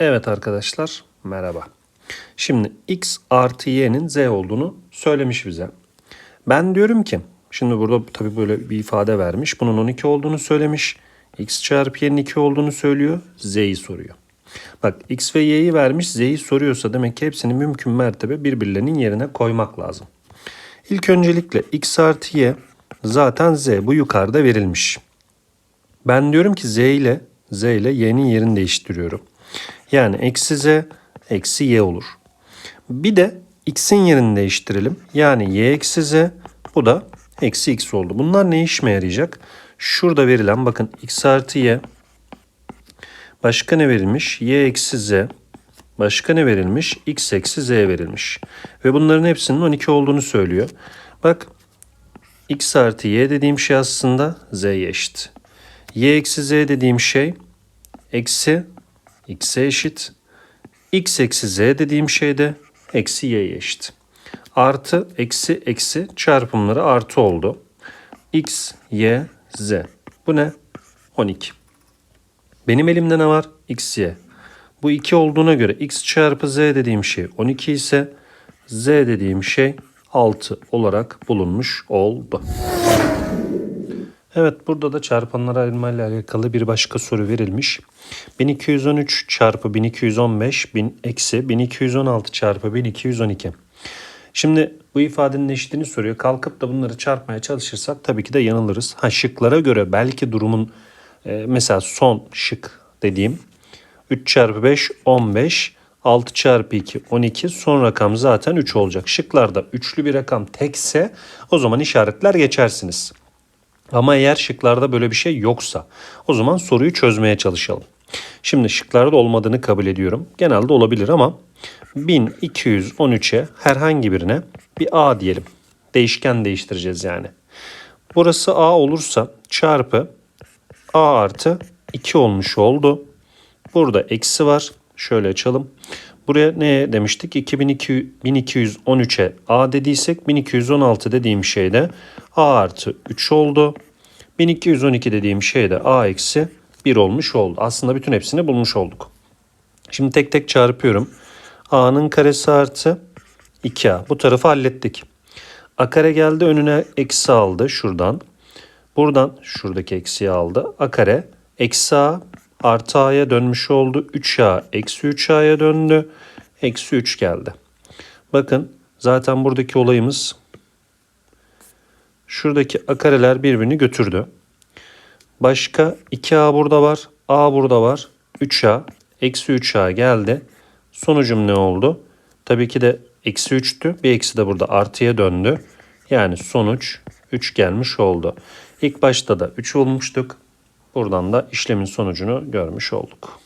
Evet arkadaşlar merhaba. Şimdi x artı y'nin z olduğunu söylemiş bize. Ben diyorum ki şimdi burada tabii böyle bir ifade vermiş. Bunun 12 olduğunu söylemiş. x çarpı y'nin 2 olduğunu söylüyor. z'yi soruyor. Bak x ve y'yi vermiş z'yi soruyorsa demek ki hepsini mümkün mertebe birbirlerinin yerine koymak lazım. İlk öncelikle x artı y zaten z bu yukarıda verilmiş. Ben diyorum ki z ile z ile y'nin yerini değiştiriyorum. Yani eksi z eksi y olur. Bir de x'in yerini değiştirelim. Yani y eksi z bu da eksi x oldu. Bunlar ne işime yarayacak? Şurada verilen bakın x artı y başka ne verilmiş? y eksi z başka ne verilmiş? x eksi z verilmiş. Ve bunların hepsinin 12 olduğunu söylüyor. Bak x artı y dediğim şey aslında z'ye eşit. y eksi z dediğim şey eksi x'e eşit. x eksi z dediğim şey de eksi y'ye eşit. Artı eksi eksi çarpımları artı oldu. x, y, z. Bu ne? 12. Benim elimde ne var? x, y. Bu 2 olduğuna göre x çarpı z dediğim şey 12 ise z dediğim şey 6 olarak bulunmuş oldu. Evet burada da çarpanlara ayırma ile alakalı bir başka soru verilmiş. 1213 çarpı 1215 bin, eksi 1216 çarpı 1212. Şimdi bu ifadenin eşitliğini soruyor. Kalkıp da bunları çarpmaya çalışırsak tabii ki de yanılırız. Ha şıklara göre belki durumun e, mesela son şık dediğim 3 çarpı 5 15 6 çarpı 2 12 son rakam zaten 3 olacak. Şıklarda üçlü bir rakam tekse o zaman işaretler geçersiniz. Ama eğer şıklarda böyle bir şey yoksa o zaman soruyu çözmeye çalışalım. Şimdi şıklarda olmadığını kabul ediyorum. Genelde olabilir ama 1213'e herhangi birine bir A diyelim. Değişken değiştireceğiz yani. Burası A olursa çarpı A artı 2 olmuş oldu. Burada eksi var. Şöyle açalım. Buraya ne demiştik? 2213'e A dediysek 1216 dediğim şey de A artı 3 oldu. 1212 dediğim şey de A eksi 1 olmuş oldu. Aslında bütün hepsini bulmuş olduk. Şimdi tek tek çarpıyorum. A'nın karesi artı 2A. Bu tarafı hallettik. A kare geldi önüne eksi aldı şuradan. Buradan şuradaki eksiği aldı. A kare eksi A artı A'ya dönmüş oldu. 3A eksi 3A'ya döndü. Eksi 3 geldi. Bakın zaten buradaki olayımız şuradaki A kareler birbirini götürdü. Başka 2A burada var. A burada var. 3A eksi 3A geldi. Sonucum ne oldu? Tabii ki de eksi 3'tü. Bir eksi de burada artıya döndü. Yani sonuç 3 gelmiş oldu. İlk başta da 3 olmuştuk. Buradan da işlemin sonucunu görmüş olduk.